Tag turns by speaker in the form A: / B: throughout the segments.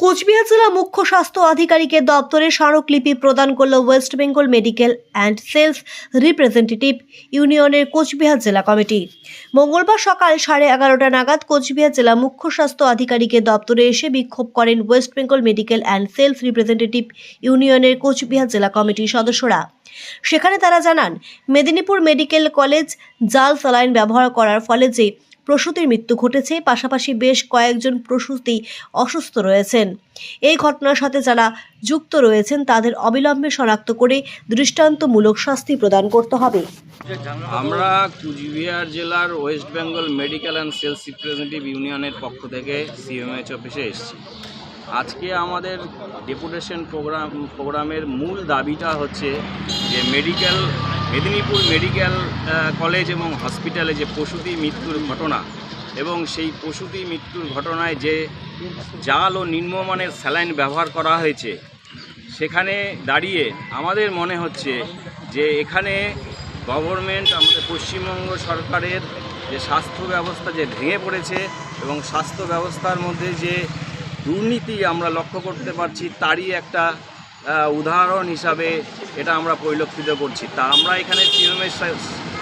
A: কোচবিহার জেলা মুখ্য স্বাস্থ্য আধিকারিকের দপ্তরে স্মারকলিপি প্রদান করল West Bengal medical and sales representative ইউনিয়নের কোচবিহার জেলা কমিটি। মঙ্গলবার সকাল সাড়ে এগারোটা নাগাদ কোচবিহার জেলা মুখ্য স্বাস্থ্য আধিকারিকের দপ্তরে এসে বিক্ষোভ করেন West Bengal medical and sales representative ইউনিয়নের কোচবিহার জেলা কমিটির সদস্যরা। সেখানে তারা জানান, মেদিনীপুর মেডিকেল কলেজ জাল স্যালাইন ব্যবহার করার ফলে যে প্রসূতির মৃত্যু ঘটেছে, পাশাপাশি বেশ কয়েকজন প্রসূতি অসুস্থ রয়েছেন। এই ঘটনার সাথে যারা যুক্ত রয়েছেন, তাদের অবিলম্বে শনাক্ত করে দৃষ্টান্তমূলক শাস্তি প্রদান করতে হবে।
B: আমরা কুচবিহার জেলার West Bengal medical and sales representative ইউনিয়নের পক্ষ থেকে সিএমএইচ অফিসে এসেছি। আজকে আমাদের ডেপুটেশন প্রোগ্রাম, প্রোগ্রামের মূল দাবিটা হচ্ছে যে মেডিকেল মেদিনীপুর মেডিকেল কলেজ এবং হসপিটালে যে প্রসূতি মৃত্যুর ঘটনা এবং সেই প্রসূতি মৃত্যুর ঘটনায় যে জাল ও নিম্নমানের স্যালাইন ব্যবহার করা হয়েছে, সেখানে দাঁড়িয়ে আমাদের মনে হচ্ছে যে এখানে গভর্নমেন্ট আমাদের পশ্চিমবঙ্গ সরকারের যে স্বাস্থ্য ব্যবস্থা যে ভেঙে পড়েছে এবং স্বাস্থ্য ব্যবস্থার মধ্যে যে দুর্নীতি আমরা লক্ষ্য করতে পারছি, তারই একটা উদাহরণ হিসাবে এটা আমরা পরিলক্ষিত করছি। তা আমরা এখানে সিএমএস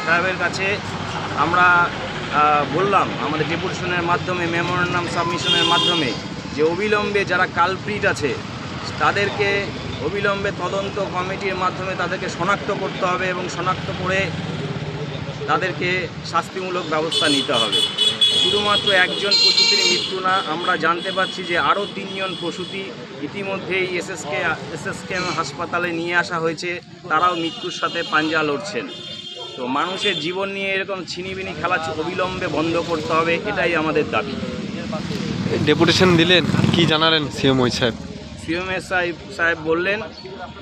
B: সাহেবের কাছে আমরা বললাম আমাদের ডেপুটেশনের মাধ্যমে, মেমোরেন্ডাম সাবমিশনের মাধ্যমে যে অবিলম্বে যারা কালপ্রিট আছে, তাদেরকে অবিলম্বে তদন্ত কমিটির মাধ্যমে তাদেরকে শনাক্ত করতে হবে এবং শনাক্ত করে তাদেরকে শাস্তিমূলক ব্যবস্থা নিতে হবে। শুধুমাত্র একজন প্রসূতির মৃত্যু না আমরা জানতে পারছি যে আরও তিনজন প্রসূতি ইতিমধ্যেই এসএসকে এসএসকে হাসপাতালে নিয়ে আসা হয়েছে। তারাও মৃত্যুর সাথে পাঞ্জা লড়ছেন। তো মানুষের জীবন নিয়ে এরকম ছিনিবিনি খেলা অবিলম্বে বন্ধ করতে হবে এটাই আমাদের দাবি।
C: ডেপুটেশন দিলেন কি জানালেন সিএম ওই সাহেব?
B: সিএমএস সাহেব সাহেব বললেন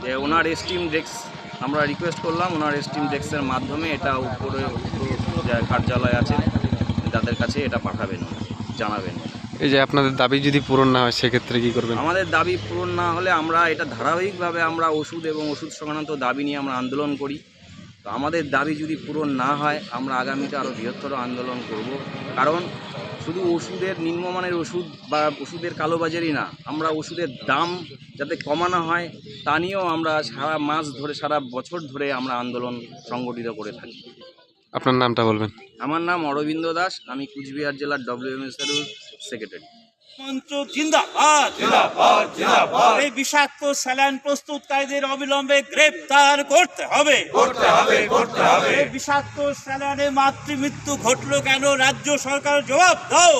B: যে ওনার এসটিম ডেস্ক আমরা রিকোয়েস্ট করলাম ওনার এসটিম ডেস্কের মাধ্যমে এটা উপরে কার্যালয় আছে তাদের কাছে এটা পাঠাবেন জানাবেন।
C: এই যে আপনাদের দাবি যদি পূরণ না হয় সেক্ষেত্রে কি করবেন?
B: আমাদের দাবি পূরণ না হলে আমরা এটা ধারাবাহিকভাবে আমরা ওষুধ এবং ওষুধ সংক্রান্ত দাবি নিয়ে আমরা আন্দোলন করি। তো আমাদের দাবি যদি পূরণ না হয় আমরা আগামীতে আরও বৃহত্তর আন্দোলন করব। কারণ শুধু ওষুধের নিম্নমানের ওষুধ বা ওষুধের কালোবাজারি না আমরা ওষুধের দাম যাতে কমানো হয় তা নিয়েও আমরা সারা মাস ধরে সারা বছর ধরে আমরা আন্দোলন সংগঠিত করে থাকি।
C: আপনার নামটা বলবেন?
B: আমার নাম অরবিন্দ দাস আমি কুচবিহার জেলার ডব্লিউএমএসআর সেক্রেটারি
D: মন্ত্র জিন্দাবাদ। জিন্দাবাদ জিন্দাবাদ। এই বিষাক্ত স্যালাইন প্রস্তুতকারীদের অবিলম্বে গ্রেফতার করতে হবে। করতে হবে করতে হবে। এই বিষাক্ত স্যালাইনে মাতৃমৃত্যু ঘটলো কেন? রাজ্য সরকার জবাব দাও।